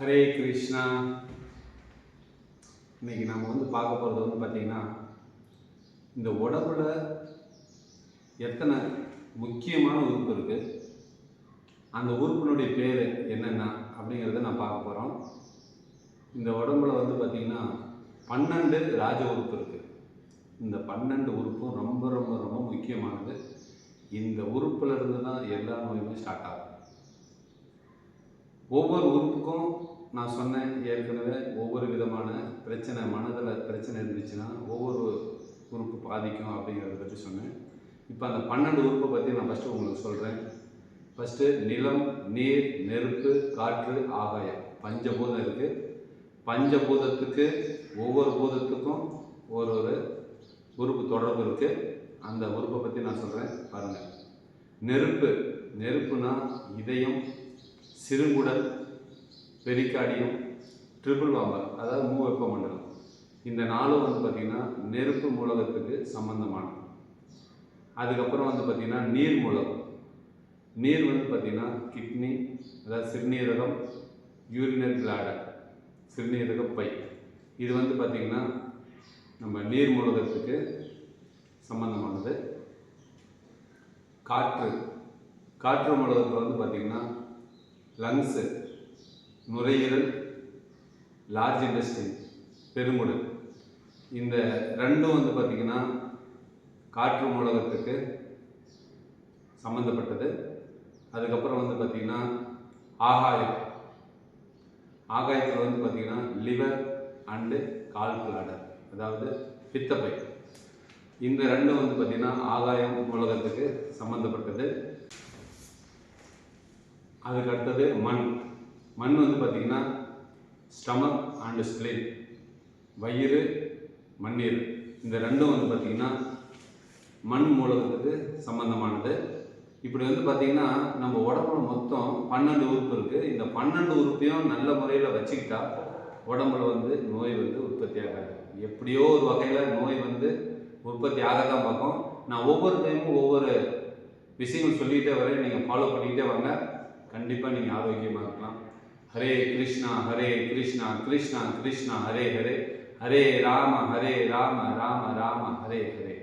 ஹரே கிருஷ்ணா. இன்னைக்கு நம்ம வந்து பார்க்க போகிறது வந்து பார்த்தீங்கன்னா இந்த உடம்புல எத்தனை முக்கியமான உறுப்பு இருக்குது அந்த உறுப்பினுடைய பேர் என்னென்ன அப்படிங்கிறத நான் பார்க்க போகிறோம் இந்த உடம்புல வந்து பார்த்திங்கன்னா பன்னெண்டு ராஜ உறுப்பு இருக்குது இந்த பன்னெண்டு உறுப்பும் ரொம்ப ரொம்ப ரொம்ப முக்கியமானது. இந்த உறுப்புல இருந்து தான் எல்லா நோயுமே ஸ்டார்ட் ஆகும். ஒவ்வொரு உறுப்புக்கும் நான் சொன்னேன் ஏற்கனவே ஒவ்வொரு விதமான பிரச்சனை மனதில் பிரச்சனை இருந்துச்சுன்னா ஒவ்வொரு உறுப்பு பாதிக்கும் அப்படிங்கிறத பற்றி சொன்னேன். இப்போ அந்த பன்னெண்டு உறுப்பை பற்றி நான் ஃபஸ்ட்டு உங்களுக்கு சொல்கிறேன் ஃபஸ்ட்டு நிலம் நீர் நெருப்பு காற்று ஆகாயம். பஞ்சபூதம் இருக்குது பஞ்சபூதத்துக்கு ஒவ்வொரு பூதத்துக்கும் ஒரு ஒரு உறுப்பு தொடர்பு இருக்குது அந்த உறுப்பை பற்றி நான் சொல்கிறேன் பாருங்கள் நெருப்பு. நெருப்புனா இதயம் சிறுங்குடல் பெரிக்காடியம் ட்ரிபிள் வாம்பர் அதாவது மூ வெப்ப மண்டலம். இந்த நாளும் வந்து பார்த்திங்கன்னா நெருப்பு மூலகத்துக்கு சம்பந்தமானது. அதுக்கப்புறம் வந்து பார்த்திங்கன்னா நீர் மூலகம் நீர் வந்து பார்த்திங்கன்னா கிட்னி அதாவது சிறுநீரகம் யூரினரி பிளாடர் சிறுநீரக பை. இது வந்து பார்த்திங்கன்னா நம்ம நீர் மூலகத்துக்கு சம்பந்தமானது. காற்று. காற்று மூலகத்தில் வந்து பார்த்திங்கன்னா லங்ஸு நுரையீரல் லார்ஜ் இண்டஸ்ட்ரி பெருமுடல் இந்த ரெண்டும் வந்து பார்த்திங்கன்னா காற்று மூலகத்துக்கு சம்மந்தப்பட்டது அதுக்கப்புறம் வந்து பார்த்திங்கன்னா ஆகாயம். ஆகாயத்தில் வந்து பார்த்திங்கன்னா லிவர் அண்டு கால் பிளாடர் அதாவது பித்தப்பை. இந்த ரெண்டும் வந்து பார்த்திங்கன்னா ஆகாயம் மூலகத்துக்கு சம்மந்தப்பட்டது அதுக்கு அடுத்தது மண். மண் வந்து பார்த்திங்கன்னா ஸ்டமக் அண்டு ஸ்பிளின் வயிறு மண்ணீர். இந்த ரெண்டும் வந்து பார்த்திங்கன்னா மண் மூலகத்துக்கு சம்பந்தமானது. இப்படி வந்து பார்த்திங்கன்னா நம்ம உடம்புல மொத்தம் பன்னெண்டு உறுப்பு இருக்குது இந்த பன்னெண்டு உறுப்பையும் நல்ல முறையில் வச்சுக்கிட்டா உடம்புல வந்து நோய் வந்து உற்பத்தி ஆகாது. எப்படியோ ஒரு வகையில் நோய் வந்து உற்பத்தி ஆக தான் பார்க்கும். நான் ஒவ்வொரு டைமும் ஒவ்வொரு விஷயங்கள் சொல்லிகிட்டே வரேன். நீங்கள் ஃபாலோ பண்ணிக்கிட்டே வாங்க. கண்டிப்பாக நீங்கள் ஆரோக்கியமாக இருக்கலாம். ஹரே கிருஷ்ணா ஹரே கிருஷ்ணா கிருஷ்ணா கிருஷ்ணா ஹரே ஹரே. ஹரே ராம ஹரே ராம ராம ராம ஹரே ஹரே.